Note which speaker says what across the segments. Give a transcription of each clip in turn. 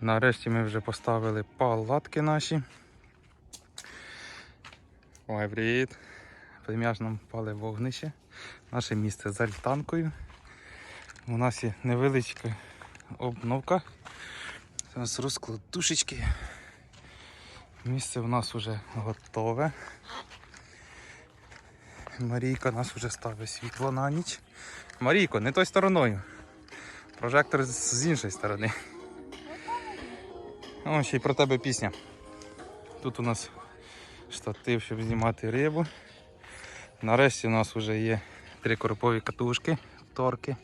Speaker 1: Нарешті ми вже поставили палатки наші. Ой, привіт. Плем'яж нам пали вогнище. Наше місце з альтанкою. У нас є невеличка обновка. У розкладушечки. Місце у нас вже готове. Марійка нас вже ставить світло на ніч. Марійко, не той стороною. Прожектор з іншої сторони. О, ще й про тебе пісня. Тут у нас штатив, щоб знімати рибу. Нарешті у нас вже є трикорпові катушки, торки.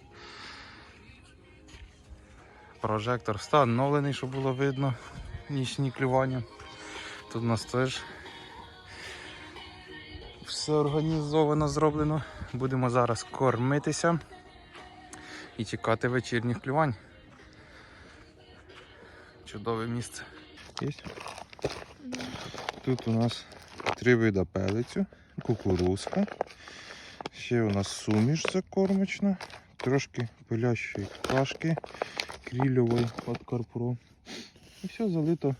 Speaker 1: Прожектор встановлений, щоб було видно нічні клювання. Тут у нас теж все організовано, зроблено. Будемо зараз кормитися і чекати вечірніх клювань. Чудове місце. Тут у нас три вида пелицю, кукурузка. Ще у нас суміш закормочна, трошки пилящої пташки, крільової від Карпро. І все залито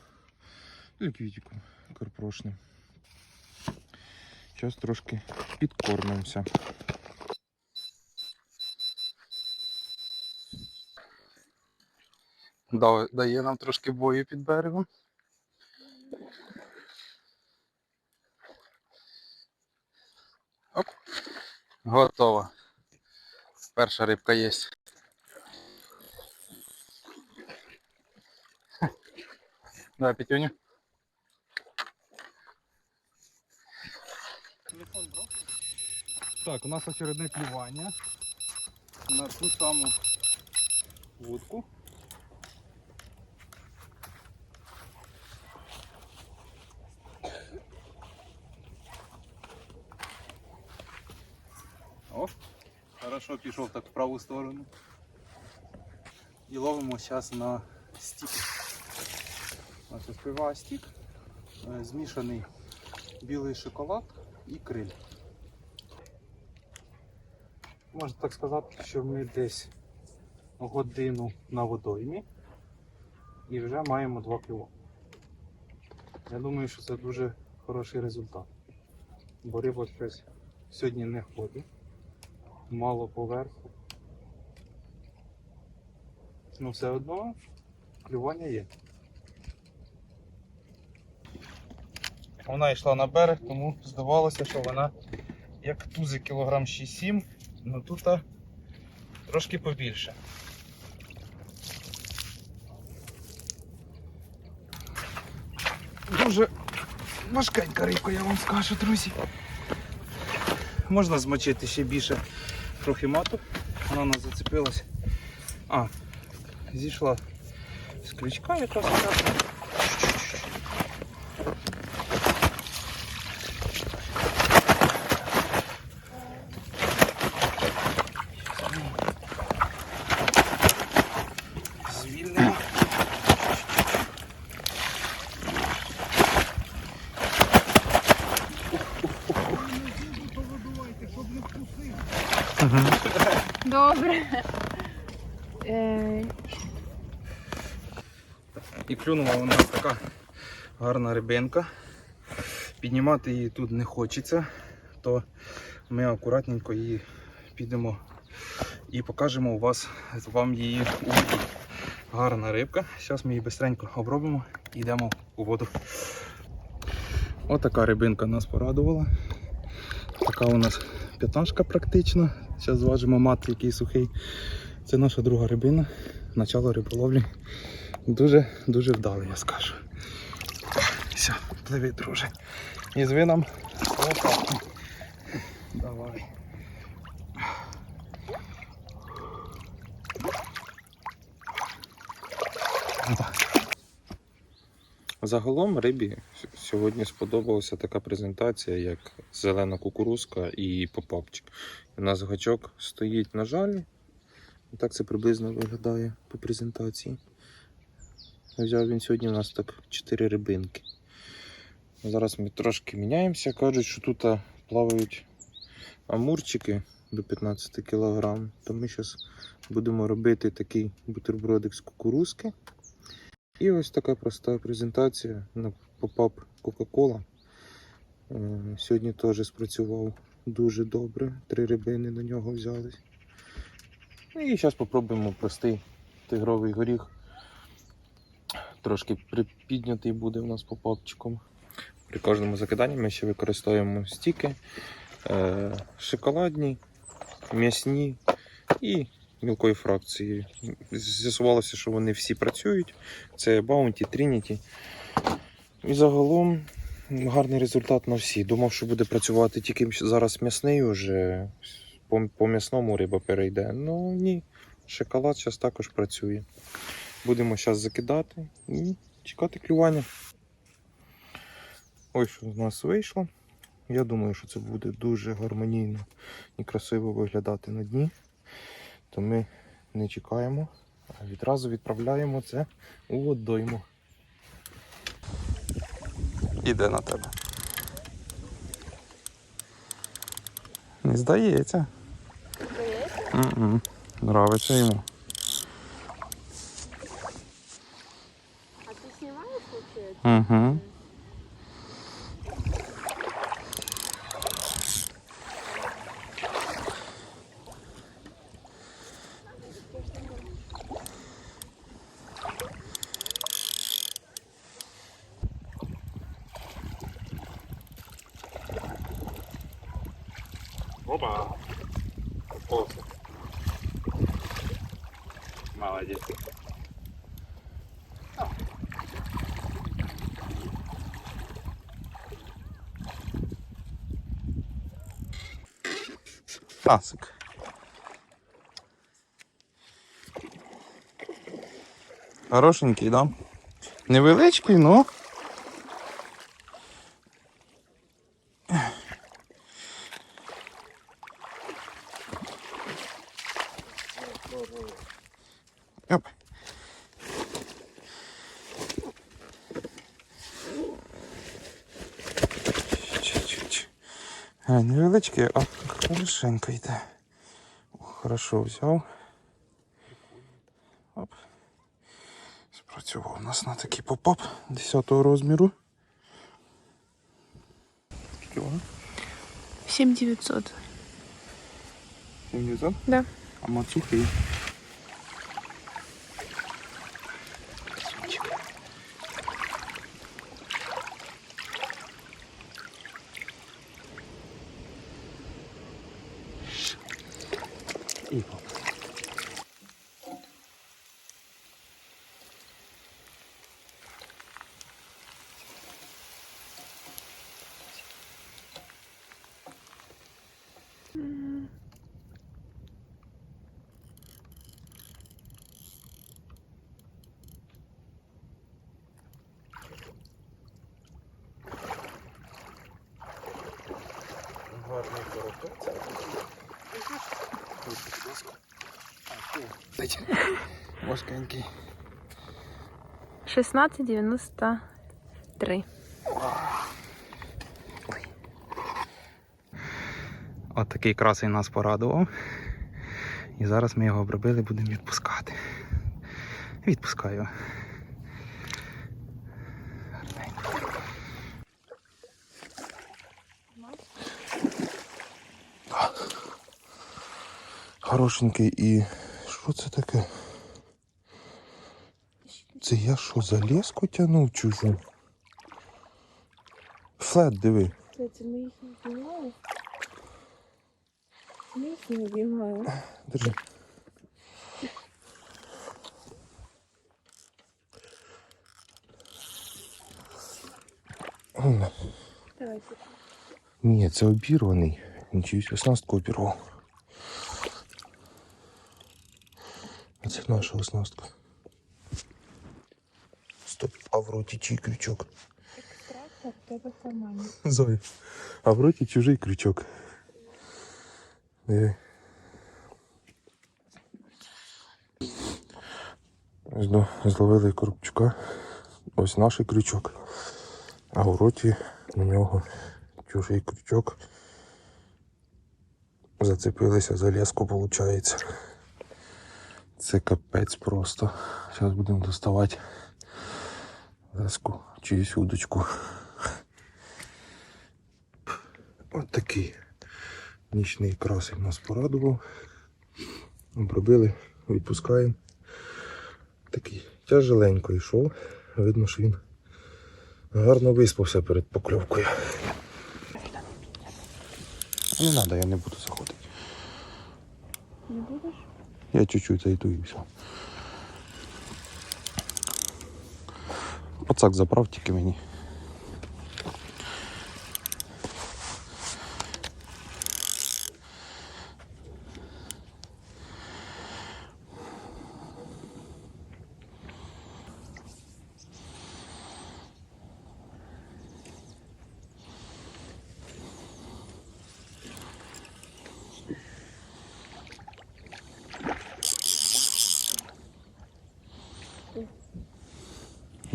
Speaker 1: ліквідиком карпрошним. Зараз трошки підкормимося. Дає нам трошки бою під берегом. Оп. Готово. Перша рибка є. Давай, Петюню. Так, у нас очередне клювання на ту саму вудку. Хорошо пішов так в праву сторону. І ловимо зараз на стік. Нас стік, е, змішаний білий шоколад і криль. Можна так сказати, що ми десь годину на водоймі і вже маємо два клюва. Я думаю, що це дуже хороший результат. Бо риба щось сьогодні не ходить, мало поверху. Ну все одно клювання є. Вона йшла на берег, тому здавалося, що вона як тузи кілограм 6-7, але тут трошки побільше. Дуже важкенька рибка, я вам скажу, друзі. Можна змочити ще більше трохи мату. Вона у нас зацепилась. А, зійшла з крючка якраз. так. Звільнимо.
Speaker 2: Добре. Е,
Speaker 1: І клюнула вона така гарна рибинка. Піднімати її тут не хочеться, то ми акуратненько її підемо і покажемо у вас вам її у. Гарна рибка. Зараз ми її швидко обробимо і йдемо у воду. Отака рибинка нас порадувала. Така у нас п'ятнашка практично. Зараз зважимо мат, який сухий. Це наша друга рибина. Начало риболовлі. Дуже-дуже вдалий, я скажу. Все, пливи, друже. І зви нам лопатку. Давай. Загалом рибі сьогодні сподобалася така презентація, як зелена кукурузка і попапчик. У нас гачок стоїть на жалі. Так це приблизно виглядає по презентації. Взяв він сьогодні у нас так 4 рибинки. Зараз ми трошки міняємося. Кажуть, що тут плавають амурчики до 15 кг. То ми зараз будемо робити такий бутербродик з кукурузки. І ось така проста презентація на попап Coca-Cola. Е, Сьогодні теж спрацював дуже добре. Три рибини на нього взялись. Ну і зараз спробуємо простий тигровий горіх. Трошки припіднятий буде у нас попапчиком. При кожному закиданні ми ще використовуємо стіки, е, шоколадні, м'ясні і мілкої фракції. З'ясувалося, що вони всі працюють. Це Bounty, Trinity. І загалом гарний результат на всі. Думав, що буде працювати тільки зараз м'ясний уже. По, по м'ясному риба перейде. Ну ні, шоколад зараз також працює. Будемо зараз закидати і чекати клювання. Ось що з нас вийшло. Я думаю, що це буде дуже гармонійно і красиво виглядати на дні. То ми не чекаємо, а відразу відправляємо це у водойму.
Speaker 3: Іде на тебе. Не здається. М-м. Нравиться йому. Угу.
Speaker 1: Опа!
Speaker 3: Молодець. Тасик. Хорошенький, да? Невеличкий, ну. Оп. Невеличкий, а хорошенько йде. О, Хорошо взяв. Оп. Спрацював у нас на такий поп-ап 10 розміру. Скільки вона?
Speaker 2: 7900.
Speaker 3: 70?
Speaker 2: Да.
Speaker 3: А мацухи? І Важкенький.
Speaker 2: 1693.
Speaker 3: От такий красень нас порадував. І зараз ми його обробили, будемо відпускати. Відпускаю.
Speaker 1: Хорошенький і. Що це таке? Це я що, за леску тянув чужу? Флет, диви.
Speaker 2: Кстати, мы их не снимали. Мы их не убиваем.
Speaker 1: Держи.
Speaker 2: Давайте.
Speaker 1: Ні, це обірваний. Нічуюсь, оснастку обірвав. Це наша оснастка. Стоп, а в роті чий крючок? Зоя. А в роті чужий крючок. Диви. Ось Зловили коробчука. Ось наш крючок. А в роті у нього чужий крючок. Зацепилися за леску, виходить. Це капець просто. Зараз будемо доставати
Speaker 4: леску, чиюсь удочку. От такий нічний красик нас порадував. Обробили, відпускаємо. Такий тяжеленько йшов. Видно, що він гарно виспався перед покльовкою. Не треба, я не буду заходити.
Speaker 2: Не будеш?
Speaker 4: Я чуть-чуть зайду і все. Пацак заправ тільки мені.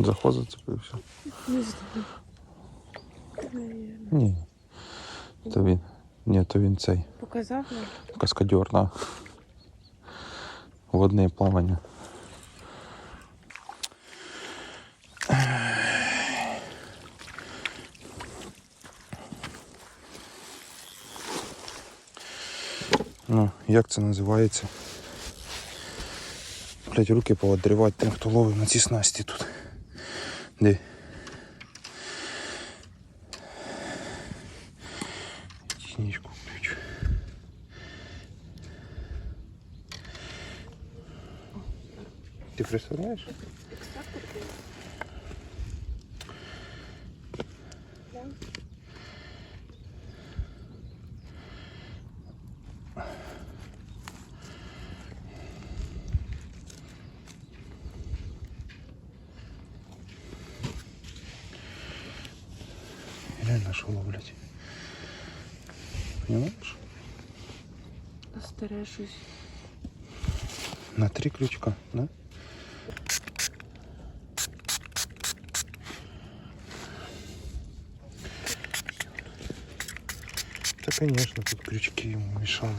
Speaker 4: Заход зацепився.
Speaker 2: Не знаю.
Speaker 4: Ні. То він. Ні, то він цей.
Speaker 2: Показав нам?
Speaker 4: Каскадер, да. Водне плавання. Ну, як це називається? Блять, руки поводривати тим, хто ловив на ці снасті тут. Де? Технічку включу. Ти представляєш? Що ловлять. Понимаешь?
Speaker 2: Старе щось.
Speaker 4: На три крючка, да? Да, конечно, тут крючки ему мешали.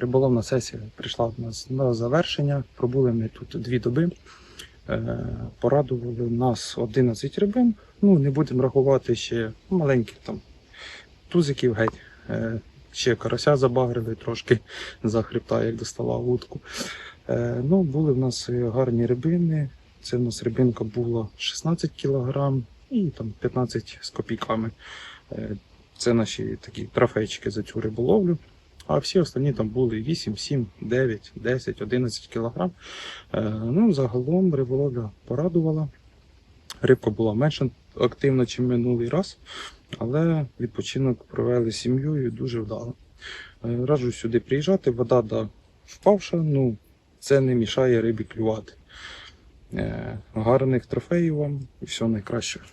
Speaker 1: Риболовна сесія прийшла в нас на завершення. Пробули ми тут дві доби. Е, Порадували нас 11 рибин. Ну, не будемо рахувати ще маленьких там тузиків геть. Е, Ще карася забагрили трошки за хребта, як доставав вудку. Е, Ну, були в нас гарні рибини. Це в нас рибинка була 16 кг і там 15 з копійками. Це наші такі трофейчики за цю риболовлю. А всі останні там були 8, 7, 9, 10, 11 кілограм. Е, ну, загалом риболовля порадувала. Рибка була менш активна, ніж минулий раз, але відпочинок провели сім'єю дуже вдало. Е, раджу сюди приїжджати, вода да, впавша, ну це не мішає рибі клювати. Е, гарних трофеїв вам і всього найкращого.